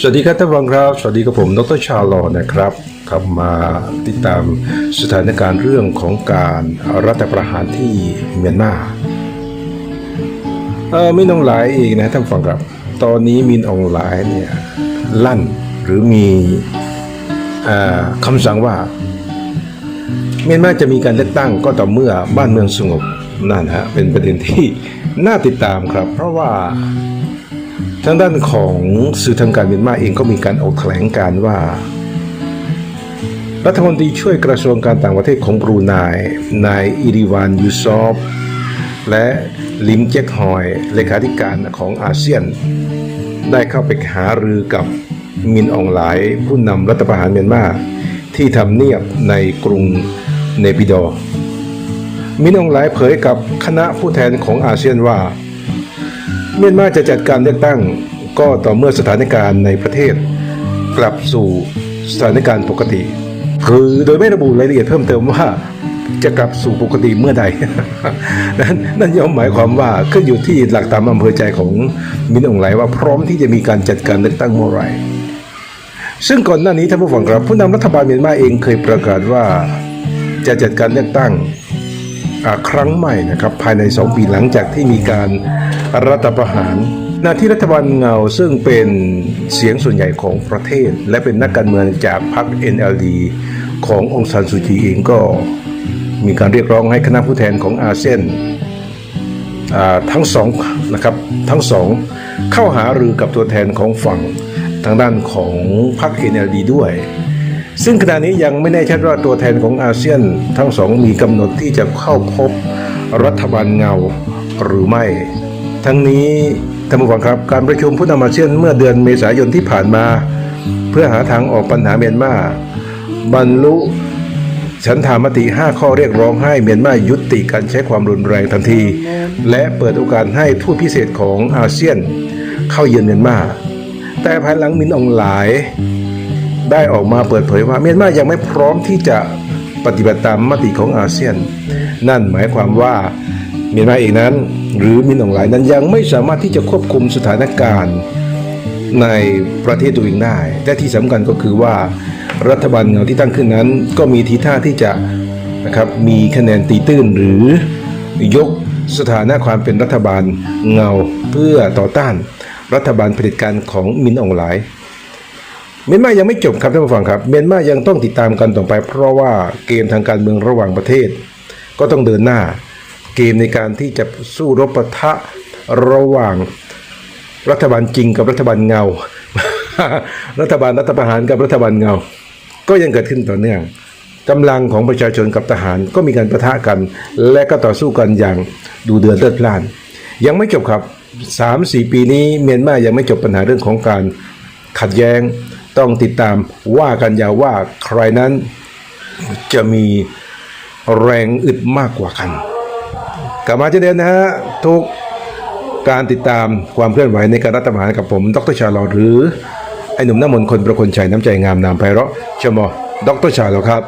สวัสดีครับท่านฟังครับ สวัสดีกับผมดรชาลอนะครับครับมาติดตามสถานการณ์เรื่องของการรัฐประหารที่เมียนมาเออมินออนไลน์เองนะท่านฟังครับ ตอนนี้มินออนไลน์เนี่ยลั่นหรือมีอคำสั่งว่า เมียนมาจะมีการเลือกตั้งก็ต่อเมื่อบ้านเมืองสงบนั่นฮะเป็นประเด็นที่น่าติดตามครับ เพราะว่า ทางด้านของสื่อทางการเมียนมาเองก็มีการออกแถลงการว่า รัฐมนตรีช่วยกระทรวงการต่างประเทศของบรูไนนายอิริวานยูซอฟและลิมเจคฮอยเลขาธิการของอาเซียน ได้เข้าไปหารือกับมินอองหลายผู้นำรัฐประหารเมียนมาที่ทำเนียบในกรุงเนปิดอรมินอองหลายเผยกับคณะผู้แทนของอาเซียนว่า เมียนมาจะจัดการเลือกตั้งก็ต่อเมื่อสถานการณ์ในประเทศ กลับสู่สถานการณ์ปกติ คือโดยไม่ระบุรายละเอียดเพิ่มเติมว่าจะกลับสู่ปกติเมื่อใด นั้นนั่นย่อมหมายความว่าขึ้นอยู่ที่หลักตามอำเภอใจของมินองไหลว่าพร้อมที่จะมีการจัดการเลือกตั้งเมื่อไหร่ซึ่งก่อนหน้านี้ท่านผู้ฟังครับผู้นำรัฐบาลเมียนมาเองเคยประกาศว่าจะจัดการเลือกตั้งครั้งใหม่นะครับภายใน 2 ปีหลังจากที่มีการ รัฐประหารนาที่รัฐบาลเงาซึ่งเป็นเสียงส่วนใหญ่ของประเทศ และเป็นนักการเมืองจากพรรค NLD ขององซานซูจีเองก็มีการเรียกร้องให้คณะผู้แทนของอาเซียนทั้งสองนะครับทั้งสองเข้าหารือกับตัวแทนของฝั่งทางด้านของพรรค NLD ด้วย ซึ่งขณะนี้ยังไม่แน่ชัดว่าตัวแทนของอาเซียนทั้งสองมีกำหนดที่จะเข้าพบรัฐบาลเงาหรือไม่ ทั้งนี้ท่านผู้ฟังครับการประชุมผู้นำอาเซียนเมื่อเดือนเมษายนที่ผ่านมา เพื่อหาทางออกปัญหาเมียนมาบรรลุฉันธามติ 5 ข้อเรียกร้องให้เมียนมายุติการใช้ความรุนแรงทันที และเปิดโอกาสให้ทูตพิเศษของอาเซียนเข้าเยือนเมียนมา แต่ภายหลังมินอองหลาย ได้ออกมาเปิดเผยว่าเมียนมายังไม่พร้อมที่จะปฏิบัติตามมติของอาเซียน นั่นหมายความว่า มียนมาเองนั้น หรือมินอองหลายนั้นยังไม่สามารถที่จะควบคุมสถานการณ์ในประเทศตัวเองได้และที่สำคัญก็คือว่ารัฐบาลเงาที่ตั้งขึ้นนั้น ก็มีทีท่าที่จะนะครับมีคะแนนตีตื้นหรือยกสถานะความเป็นรัฐบาลเงาเพื่อต่อต้านรัฐบาลเผด็จการของมินอองหลายเมียนมายังไม่จบครับท่านผู้ฟังครับเมียนมายังต้องติดตามกันต่อไป เพราะว่าเกมทางการเมืองระหว่างประเทศ ก็ต้องเดินหน้า เกมในการที่จะสู้รบปะทะระหว่างรัฐบาลจริงกับรัฐบาลเงา รัฐบาลรัฐประหารกับรัฐบาลเงา ก็ยังเกิดขึ้นต่อเนื่องกำลังของประชาชนกับทหารก็มีการประทะกัน และก็ต่อสู้กันอย่างดูเดือดเลือดพล่าน ยังไม่จบครับ3-4ปีนี้เมียนมายังไม่จบปัญหาเรื่องของการขัดแย้งต้องติดตามว่ากันยาวว่าใครนั้นจะมีแรงอึดมากกว่ากัน กลับมาเช่นเดิมนะฮะทุกการติดตามความเคลื่อนไหวในการรัฐประหารกับผม ดรชาลอหรือ ไอหนุ่มน้ำมนคนประคนชัยน้ำใจงามนามไพเราะชมอดรชาลอครับ